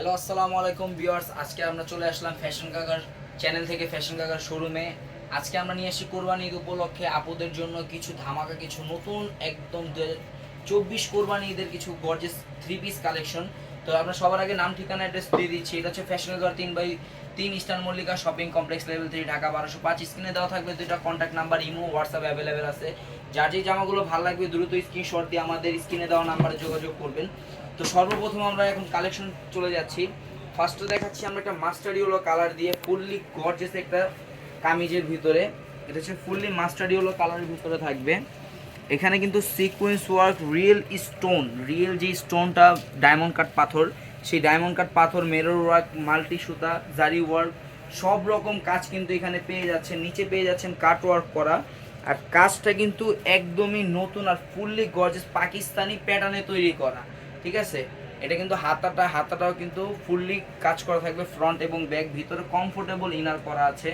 Hello আসসালামু আলাইকুম viewers. আজকে আমরা চলে আসলাম ফ্যাশন কাকার চ্যানেল থেকে ফ্যাশন কাকার শোরুমে আজকে আমরা নিয়ে আসি কোরবানি ঈদ উপলক্ষে আপুদের জন্য কিছু ধামাকা, কিছু নতুন, একদম চব্বিশ কোরবানি ঈদের কিছু গর্জেস থ্রি পিস কালেকশন তো আমরা সবার আগে নাম, ঠিকানা অ্যাড্রেস দিয়ে দিচ্ছি। এটা হচ্ছে ফ্যাশন কাকার তিন বাই তিন Eastern Mallika shopping complex level three Dhaka বারোশো পাঁচ। স্ক্রিনে দেওয়া থাকবে দুইটা contact number imo WhatsApp available আছে। যার যে জামাগুলো ভালো লাগবে, দ্রুত স্ক্রিনশট দিয়ে আমাদের স্ক্রিনে দেওয়া নাম্বারে যোগাযোগ করবেন। তো সর্বপ্রথম আমরা এখন কালেকশন চলে যাচ্ছি। ফার্স্টে দেখাচ্ছি আমরা একটা মাস্টার ইয়েলো কালার দিয়ে ফুললি গর্জেস একটা কামিজের ভিতরে। এটা হচ্ছে ফুললি মাস্টার ইয়েলো কালারের ভিতরে থাকবে। এখানে কিন্তু sequence work real stone real যে স্টোনটা ডায়মন্ড কাট পাথর, সেই ডায়মন্ড কাট পাথর মেরর ওয়ার্ক মাল্টি সুতা, জারি ওয়ার্ক সব রকম কাজ কিন্তু এখানে পেয়ে যাচ্ছেন, নিচে পেয়ে যাচ্ছেন কাট ওয়ার্ক করা। আর কাজটা কিন্তু একদমই নতুন আর ফুললি গর্জেস পাকিস্তানি প্যাটার্নে তৈরি করা। ঠিক আছে? এটা কিন্তু হাতাটা, হাতাটাও কিন্তু ফুললি কাজ করা থাকবে ফ্রন্ট এবং ব্যাক ভিতরে কমফোর্টেবল ইনার করা আছে।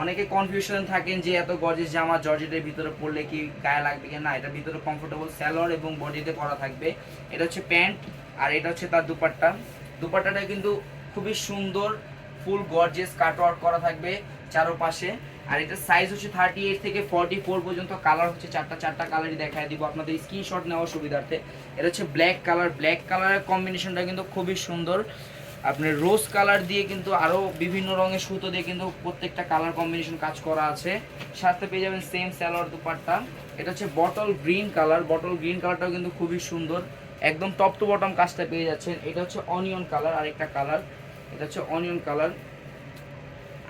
অনেকে কনফিউশন থাকেন যে এত গর্জেস জামা জর্জেটের ভিতরে পরলে কি গায়ে লাগবে কি না? এটা ভিতরে কমফোর্টেবল স্যালোয়ার এবং বডিতে করা থাকবে। এটা হচ্ছে প্যান্ট আর এটা হচ্ছে তার দুপাট্টা। দুপাট্টাটা কিন্তু খুবই সুন্দর ফুল গর্জেস কাটওয়ার্ক করা থাকবে চারোপাশে। আর এটা সাইজ হচ্ছে থার্টি এইট থেকে ফর্টি ফোর পর্যন্ত কালার হচ্ছে চারটা চারটা কালারই দেখায় দিব। আপনাদের স্ক্রিনশট নেওয়ার সুবিধার্থে। এটা হচ্ছে ব্ল্যাক কালার ব্ল্যাক কালারের কম্বিনেশনটা কিন্তু খুবই সুন্দর। আপনার রোজ কালার দিয়ে কিন্তু আরও বিভিন্ন রঙের সুতো দিয়ে কিন্তু প্রত্যেকটা কালার কম্বিনেশন কাজ করা আছে। সাথে পেয়ে যাবেন সেম স্যালোয়ার দুপাট্টা। এটা হচ্ছে bottle green colour bottle green কালারটাও কিন্তু খুবই সুন্দর। একদম টপ টু বটম কাজটা পেয়ে যাচ্ছেন। এটা হচ্ছে অনিয়ন কালার আরেকটা কালার এটা হচ্ছে অনিয়ন কালার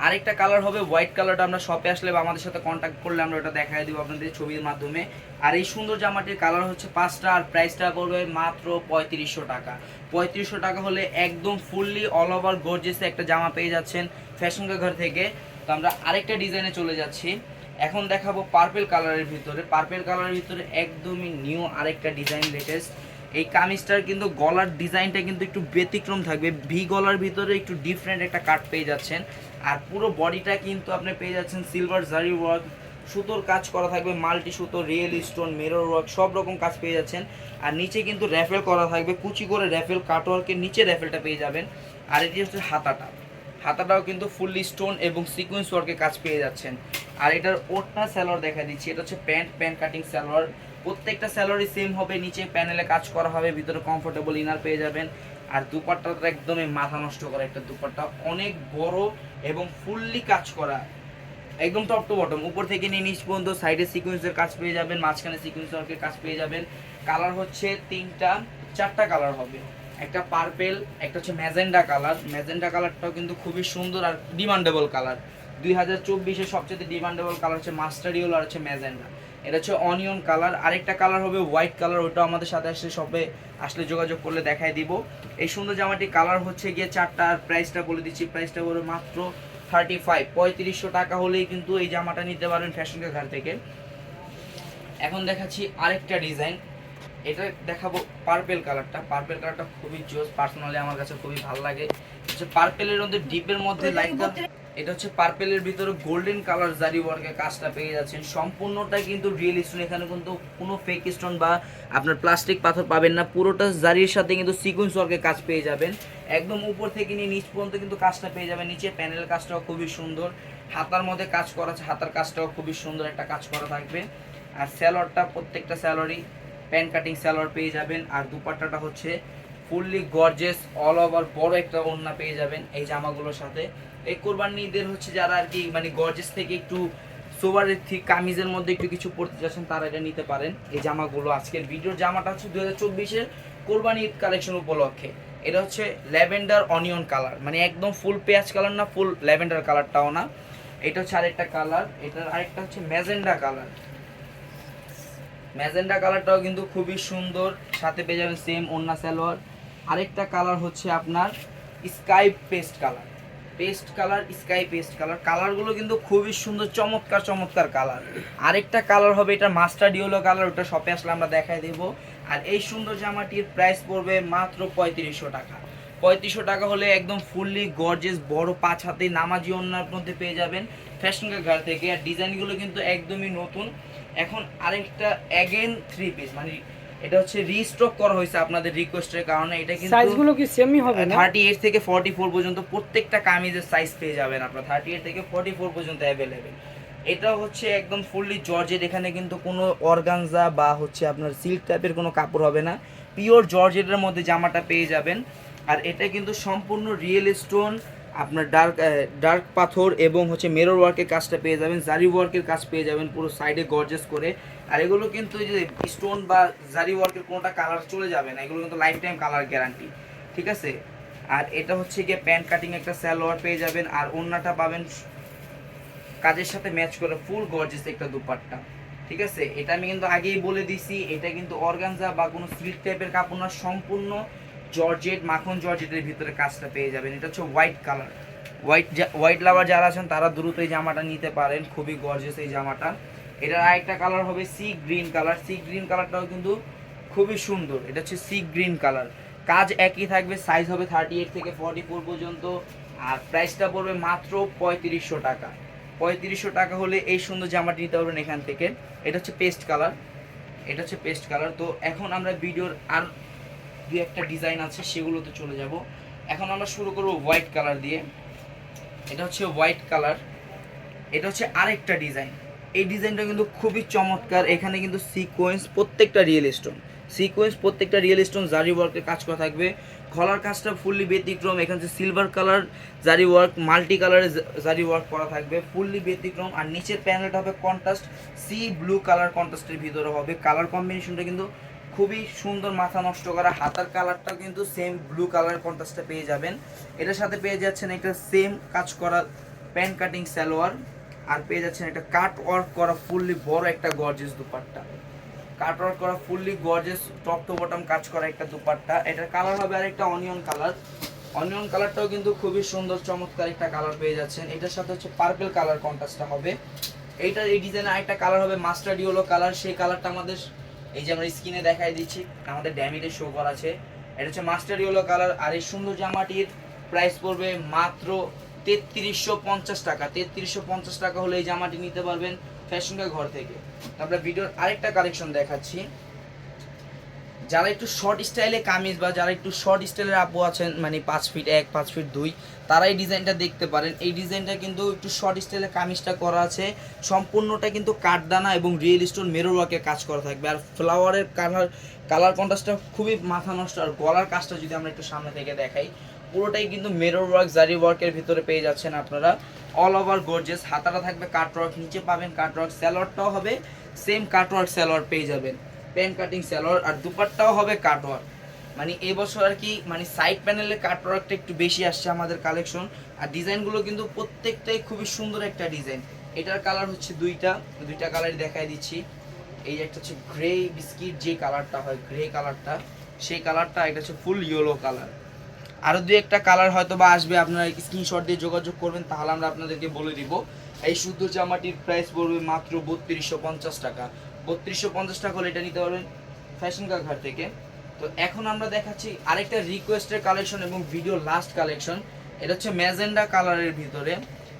আরেকটা কালার হবে হোয়াইট কালারটা আমরা শপে আসলে বা আমাদের সাথে কন্ট্যাক্ট করলে আমরা ওটা দেখাই দিব আপনাদের ছবির মাধ্যমে। আর এই সুন্দর জামাটির কালার হচ্ছে পাঁচটা আর প্রাইসটা পড়বে মাত্র পঁয়ত্রিশশো টাকা। পঁয়ত্রিশশো টাকা হলে একদম ফুললি অল ওভার গর্জেসে একটা জামা পেয়ে যাচ্ছেন ফ্যাশন ঘর থেকে। তো আমরা আরেকটা ডিজাইনে চলে যাচ্ছি। এখন দেখাবো পার্পেল কালারের ভিতরে। পার্পেল কালারের ভিতরে একদমই নিউ আরেকটা ডিজাইন লেটেস্ট এই কামিজটার কিন্তু গলার ডিজাইনটা কিন্তু একটু ব্যতিক্রম থাকবে। ভি গলার ভিতরে একটু ডিফারেন্ট একটা কাট পেয়ে যাচ্ছেন। আর পুরো বডিটা কিন্তু আপনি পেয়ে যাচ্ছেন সিলভার জারি ওয়ার্ক সুতোর কাজ করা থাকবে মাল্টি সুতো রিয়েল স্টোন মিরর ওয়ার্ক সব রকম কাজ পেয়ে যাচ্ছেন। আর নিচে কিন্তু র্যাফেল করা থাকবে, কুচি করে র্যাফেল কাটওয়ার্কের নিচে র্যাফেলটা পেয়ে যাবেন। আর এটি হচ্ছে হাতাটা। হাতাটাও কিন্তু ফুললি স্টোন এবং সিকোয়েন্স ওয়ার্কে কাজ পেয়ে যাচ্ছেন। আর এটার ওটনা স্যালোয়ার দেখা দিচ্ছি, এটা হচ্ছে প্যান্ট প্যান্ট কাটিং স্যালোয়ার প্রত্যেকটা স্যালোয়ারই সেম হবে, নিচে প্যানেলে কাজ করা হবে, ভিতরে কমফোর্টেবল ইনার পেয়ে যাবেন। আর দুপাট্টাটা একদমই মাথা নষ্ট করা একটা দুপাট্টা। অনেক বড় এবং ফুললি কাজ করা। একদম টপ টু বটম উপর থেকে নিয়ে নিচ পর্যন্ত সাইডে সিকোয়েন্সের কাজ পেয়ে যাবেন, মাঝখানে সিকোয়েন্স ওয়ার্কের কাজ পেয়ে যাবেন। কালার হচ্ছে তিনটা, চারটা কালার হবে। একটা পার্পেল একটা হচ্ছে ম্যাজেন্ডা কালার ম্যাজেন্ডা কালারটাও কিন্তু খুবই সুন্দর আর ডিমান্ডেবল কালার দুই হাজার চব্বিশে সবচেয়ে ডিমান্ডেবল কালার হচ্ছে মাস্টারিওল আর হচ্ছে ম্যাজেন্ডা এটা হচ্ছে অনিয়ন কালার আরেকটা কালার হবে হোয়াইট কালার ওটা আমাদের সাথে আসলে সবে আসলে যোগাযোগ করলে দেখাই দিব। এই সুন্দর জামাটি কালার হচ্ছে গিয়ে চারটা আর প্রাইসটা বলে দিচ্ছি প্রাইসটা বলে মাত্র থার্টি ফাইভ পঁয়ত্রিশশো টাকা হলেই কিন্তু এই জামাটা নিতে পারবেন ফ্যাশন ঘর থেকে। এখন দেখাচ্ছি আরেকটা ডিজাইন এটা দেখাবো পার্পেল কালারটা পার্পেল কালারটা খুবই জোস পার্সোনালি আমার কাছে খুবই ভালো লাগে। পার্পেলের মধ্যে ডিপের মধ্যে লাইটটা এটা হচ্ছে পার্পেলের ভিতরে গোল্ডেন কালার জারি ওয়ার্কের কাজটা পেয়ে যাচ্ছেন। সম্পূর্ণটা কিন্তু রিয়েল স্টোন এখানে কিন্তু কোনো ফেক স্টোন বা আপনার প্লাস্টিক পাথর পাবেন না। পুরোটা জারির সাথে কিন্তু সিকুয়েন্স ওয়ার্কের কাজ পেয়ে যাবেন। একদম উপর থেকে নিয়ে নিচ পর্যন্ত কিন্তু কাজটা পেয়ে যাবেন। নিচে প্যানেল কাজটাও খুবই সুন্দর। হাতার মধ্যে কাজ করা আছে, হাতার কাজটাও খুবই সুন্দর একটা কাজ করা থাকবে। আর স্যালোয়ারটা প্রত্যেকটা স্যালোয়ারই প্যান কাটিং স্যালোয়ার পেয়ে যাবেন। আর দুপাট্টাটা হচ্ছে ফুললি গর্জেস অল ওভার বড় একটা ওড়না পেয়ে যাবেন এই জামাগুলোর সাথে। এই কোরবানি ঈদের হচ্ছে যারা আর কি মানে গর্জেস থেকে একটু সোভারের ঠিক কামিজের মধ্যে একটু কিছু পড়তে চাচ্ছেন, তারা এটা নিতে পারেন। এই জামাগুলো আজকের ভিডিওর জামাটা হচ্ছে দু হাজার চব্বিশের কোরবানি ঈদ কালেকশন উপলক্ষে। এটা হচ্ছে ল্যাভেন্ডার অনিয়ন কালার। মানে একদম ফুল পেঁয়াজ কালার না ফুল ল্যাভেন্ডার কালারটাও না। এটা হচ্ছে আরেকটা কালার। এটার আরেকটা হচ্ছে ম্যাজেন্ডা কালার। ম্যাজেন্ডা কালারটাও কিন্তু খুবই সুন্দর। সাথে পেয়ে যাবেন সেম ওন্না সালোয়ার। আরেকটা কালার হচ্ছে আপনার sky paste colour paste colour sky paste colour কালারগুলো কিন্তু খুবই সুন্দর, চমৎকার চমৎকার কালার আরেকটা কালার হবে এটা মাস্টার ডিওলো কালার ওটা শপে আসলে আমরা দেখাই দেবো। আর এই সুন্দর জামাটির প্রাইস পড়বে মাত্র পঁয়ত্রিশশো টাকা। পঁয়ত্রিশশো টাকা হলে একদম ফুললি গর্জেস বড় পাঁচ হাতে নামাজি অন্যার মধ্যে পেয়ে যাবেন ফ্যাশন ঘর থেকে। আর ডিজাইনগুলো কিন্তু একদমই নতুন। এখন আরেকটা অ্যাগেন থ্রি পিস মানে এটা হচ্ছে রিস্টক করা হয়েছে আপনাদের রিকোয়েস্টের কারণে। এটা কিন্তু সাইজগুলো কি সেমই হবে না? থার্টি এইট থেকে ফর্টি ফোর পর্যন্ত প্রত্যেকটা কামিজের সাইজ পেয়ে যাবেন আপনার। থার্টি এইট থেকে ফর্টি ফোর পর্যন্ত অ্যাভেলেবেল এটা হচ্ছে একদম ফুললি জর্জেট এখানে কিন্তু কোনো অর্গানজা বা হচ্ছে আপনার সিল্ক টাইপের কোনো কাপড় হবে না। পিওর জর্জেটের মধ্যে জামাটা পেয়ে যাবেন। আর এটা কিন্তু সম্পূর্ণ রিয়েল স্টোন আপনার ডার্ক ডার্ক পাথর এবং হচ্ছে মেরর ওয়ার্কের কাজটা পেয়ে যাবেন, জারি ওয়ার্কের কাজ পেয়ে যাবেন পুরো সাইডে গর্জেস করে। আর এগুলো কিন্তু এই যে স্টোন বা জারি ওয়ার্কের কোনোটা কালার চলে যাবে না, এগুলো কিন্তু লাইফ টাইম কালার গ্যারান্টি ঠিক আছে? আর এটা হচ্ছে গিয়ে প্যান্ট কাটিং একটা স্যালোয়ার পেয়ে যাবেন, আর ওন্নাটা পাবেন কাজের সাথে ম্যাচ করে ফুল গর্জেস একটা দুপাট্টা, ঠিক আছে? এটা আমি কিন্তু আগেই বলে দিছি, এটা কিন্তু অর্গানজা বা কোনো সিল্ক টাইপের কাপড় না, সম্পূর্ণ জর্জেট, মাখন জর্জেটের ভিতরে কাজটা পেয়ে যাবেন। এটা হচ্ছে white colour. White white lover যারা আছেন, তারা দ্রুত এই জামাটা নিতে পারেন। খুবই গর্জেস এই জামাটা। এটার আরেকটা কালার হবে sea green colour sea green কালারটাও কিন্তু খুবই সুন্দর। এটা হচ্ছে সি গ্রিন কালার কাজ একই থাকবে সাইজ হবে থার্টি এইট থেকে ফর্টি ফোর পর্যন্ত। আর প্রাইসটা পড়বে মাত্র পঁয়ত্রিশশো টাকা। পঁয়ত্রিশশো টাকা হলে এই সুন্দর জামাটি নিতে পারবেন এখান থেকে। এটা হচ্ছে পেস্ট কালার এটা হচ্ছে পেস্ট কালার তো এখন আমরা ভিডিওর আর দু একটা ডিজাইন আছে, সেগুলোতে চলে যাব। এখন আমরা শুরু করব হোয়াইট কালার দিয়ে। এটা হচ্ছে হোয়াইট কালার এটা হচ্ছে আরেকটা ডিজাইন এই ডিজাইনটা কিন্তু খুবই চমৎকার। এখানে কিন্তু সিকোয়েন্স প্রত্যেকটা রিয়েল স্টোন সিকোয়েন্স প্রত্যেকটা রিয়েল স্টোন জারি ওয়ার্কের কাজ করা থাকবে। গলার কাজটা ফুললি ব্যতিক্রম। এখানে silver colour zari work multi কালারের জারি ওয়ার্ক করা থাকবে। ফুললি ব্যতিক্রম। আর নিচের প্যানেলটা হবে কন্ট্রাস্ট সি ব্লু কালার কন্ট্রাস্টের ভিতরে হবে। কালার কম্বিনেশনটা কিন্তু খুবই সুন্দর মাথা নষ্ট করা। হাতার কালারটাও কিন্তু সেম ব্লু কালার কন্ট্রাস্টে পেয়ে যাবেন। এটার সাথে পেয়ে যাচ্ছেন একটা সেম কাজ করা প্যান্ট কাটিং সালোয়ার। আর পেয়ে যাচ্ছেন একটা কাট ওয়ার্ক করা ফুললি বড় একটা গর্জেস দুপাট্টা। কাট ওয়ার্ক করা fully gorgeous top to bottom কাজ করা একটা দুপাট্টা। এটার কালার হবে আর একটা অনিয়ন কালার অনিয়ন কালারটাও কিন্তু খুবই সুন্দর, চমৎকার একটা কালার পেয়ে যাচ্ছেন। এটার সাথে হচ্ছে পার্পল কালার কন্ট্রাস্টটা হবে। এইটার এই ডিজাইনের আরেকটা কালার হবে মাস্টার ডিওলো কালার সেই কালারটা আমাদের এই যে আমরা স্ক্রিনে দেখাই দিচ্ছি, আমাদের ড্যামিতে শো করা আছে। এটা হচ্ছে মাস্টার ইয়েলো কালার আর এই সুন্দর জামাটির প্রাইস পড়বে মাত্র তেত্রিশশো পঞ্চাশ টাকা। তেত্রিশশো পঞ্চাশ টাকা হলে এই জামাটি নিতে পারবেন ফ্যাশনকা ঘর থেকে। তারপরে ভিডিওর আরেকটা কালেকশন দেখাচ্ছি। যারা একটু শর্ট স্টাইলে কামিজ বা যারা একটু শর্ট স্টাইলের আপু আছেন মানে পাঁচ ফিট এক, পাঁচ ফিট দুই তারা এই ডিজাইনটা দেখতে পারেন। এই ডিজাইনটা কিন্তু একটু শর্ট স্টাইলের কামিজটা করা আছে। সম্পূর্ণটা কিন্তু কাঠদানা এবং রিয়েল স্টোন মেরো ওয়ার্কে কাজ করা থাকবে। আর ফ্লাওয়ারের কালার কালার কন্ট্রাস্টটা খুবই মাথা নষ্ট। আর গলার কাজটা যদি আমরা একটু সামনে থেকে দেখাই, পুরোটাই কিন্তু মেরর ওয়ার্ক জারি ওয়ার্কের ভিতরে পেয়ে যাচ্ছেন আপনারা। অল ওভার গর্জেস হাতাটা থাকবে কাট ওয়ার্ক নিচে পাবেন কাট ওয়ার্ক স্যালোয়ারটাও হবে সেম কাট ওয়ার্ক স্যালোয়ার পেয়ে যাবেন। প্যান কাটিং স্যালোয়ার আর দুপাট্টাও হবে কাট ওয়ার্ক মানে এবছর আর কি মানে সাইড প্যানেলের কাট ওয়ার্কটা একটু বেশি আসছে আমাদের কালেকশন আর ডিজাইনগুলো কিন্তু প্রত্যেকটাই খুবই সুন্দর একটা ডিজাইন এটার কালার হচ্ছে দুইটা দুইটা কালারই দেখাই দিচ্ছি। এই যে একটা হচ্ছে গ্রে বিস্কিট যে কালারটা হয় গ্রে কালারটা সেই কালারটা এটা হচ্ছে ফুল ইয়েলো কালার আরও দু একটা কালার হয়তো বা আসবে, আপনারা স্ক্রিনশট দিয়ে যোগাযোগ করবেন, তাহলে আমরা আপনাদেরকে বলে দিব। এই শুদ্ধ জামাটির প্রাইস পড়বে মাত্র বত্রিশশো পঞ্চাশ টাকা। বত্রিশশো পঞ্চাশ টাকা হলে এটা নিতে পারবেন ফ্যাশন ঘাট থেকে। তো এখন আমরা দেখাচ্ছি আরেকটা রিকোয়েস্টের কালেকশন এবং ভিডিও লাস্ট কালেকশন এটা হচ্ছে ম্যাজেন্ডা কালারের ভিতরে।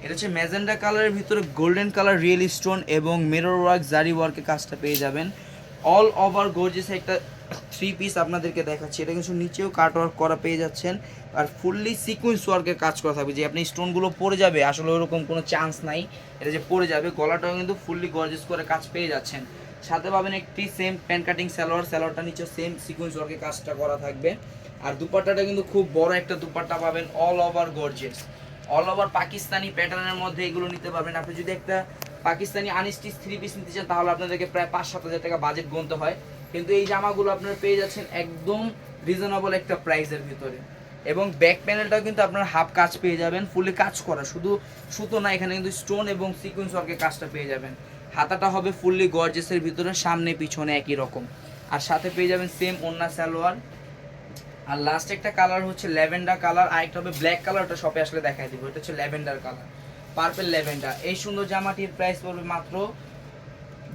এটা হচ্ছে ম্যাজেন্ডা কালারের ভিতরে গোল্ডেন কালার রিয়েল স্টোন এবং মিরর ওয়ার্ক জারি ওয়ার্কের কাজটা পেয়ে যাবেন। অল ওভার গোর্জেস একটা থ্রি পিস আপনাদেরকে দেখাচ্ছি। এটা কিন্তু নিচেও কাট ওয়ার্ক করা পেয়ে যাচ্ছেন। আর ফুললি সিকুয়েন্স ওয়ার্কের কাজ করা থাকবে। যে আপনি স্টোনগুলো পড়ে যাবে, আসলে ওরকম কোনো চান্স নাই। এটা যে পড়ে যাবে, গলাটাও কিন্তু ফুললি গর্জেস করে কাজ পেয়ে যাচ্ছেন। সাথে পাবেন একটি সেম প্যান কাটিং স্যালোয়ার স্যালোয়ারটা নিচে সেম সিকুয়েন্স ওয়ার্কের কাজটা করা থাকবে। আর দুপাট্টাটা কিন্তু খুব বড় একটা দুপাট্টা পাবেন all over gorgeous all over Pakistani প্যাটার্নের মধ্যে এগুলো নিতে পারবেন। আপনি যদি একটা পাকিস্তানি আনস্টিচ থ্রি পিস নিতে চান, তাহলে আপনাদেরকে প্রায় পাঁচ সাত হাজার টাকা বাজেট গুনতে হয়। কিন্তু এই জামাগুলো আপনারা পেয়ে যাচ্ছেন একদম রিজনেবল একটা প্রাইসের ভিতরে। এবং ব্যাক প্যানেলটাও কিন্তু আপনার হাফ কাজ পেয়ে যাবেন ফুলে কাজ করা। শুধু সুতো না, এখানে কিন্তু স্টোন এবং সিকুয়েন্স ওয়ার্কের কাজটা পেয়ে যাবেন। হাতাটা হবে ফুললি গর্জেসের ভিতরে, সামনে, পিছনে একই রকম। আর সাথে পেয়ে যাবেন সেম ওন্না সালোয়ার। আর লাস্ট একটা কালার হচ্ছে ল্যাভেন্ডার কালার আর একটা হবে ব্ল্যাক কালার ওটা শপে আসলে দেখাই দিব। এটা হচ্ছে ল্যাভেন্ডার কালার পার্পেল ল্যাভেন্ডার। এই সুন্দর জামাটির প্রাইস পড়বে মাত্র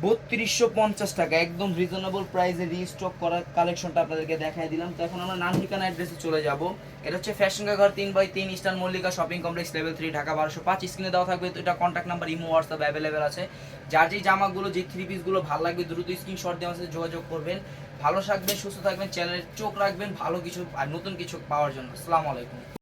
বত্রিশশো পঞ্চাশ টাকা, একদম রিজনেবল প্রাইসে রিস্টক করা কালেকশনটা আপনাদেরকে দেখাই দিলাম। তো এখন আমরা নাম ঠিকানা অ্যাড্রেসে চলে যাব। এটা হচ্ছে ফ্যাশন ঘর তিন বাই তিন Eastern Mallika shopping complex level three Dhaka বারোশো পাঁচ। স্ক্রিনে দেওয়া থাকবে তো এটা contact number imo WhatsApp available আছে। যার যে জামাগুলো, যে থ্রি পিসগুলো ভালো লাগবে, দ্রুত স্ক্রিনশট আমার সাথে যোগাযোগ করবেন। ভালো থাকবেন, সুস্থ থাকবেন চ্যানেলের চোখ রাখবেন, ভালো কিছু আর নতুন কিছু পাওয়ার জন্য। আসসালামু আলাইকুম।